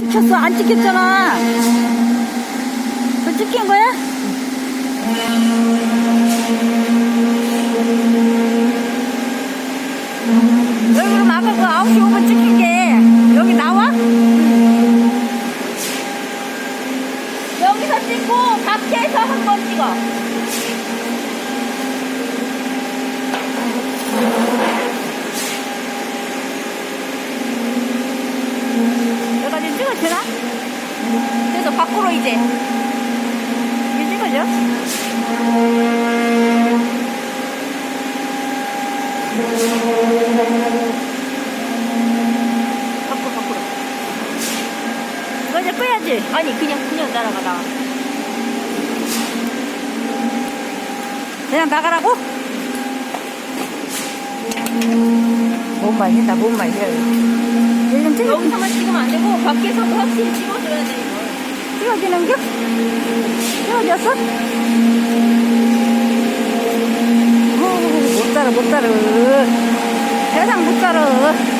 찍혔어? 안 찍혔잖아. 그 찍힌 거야? 여기 그럼 아까 그 9시 5분 찍힌 게 여기 나와? 여기서 찍고 밖에서 한 번 찍어. 내가 지금 찍어도 되나? 그래서 밖으로 이제 이게 찍어져? 밖으로 밖으로 이제 빼야지 아니 그냥 그냥 나 그냥 나가라고? 뭔 말이야 뭔 말이야 얘좀 찍어 여기서만 찍으면 안 되고 밖에서도 확실히 찍어줘야 돼 이걸. 찍어지는 겨? 찍어졌어? 어, 못 따라, 못 따라. 세상 못 따라.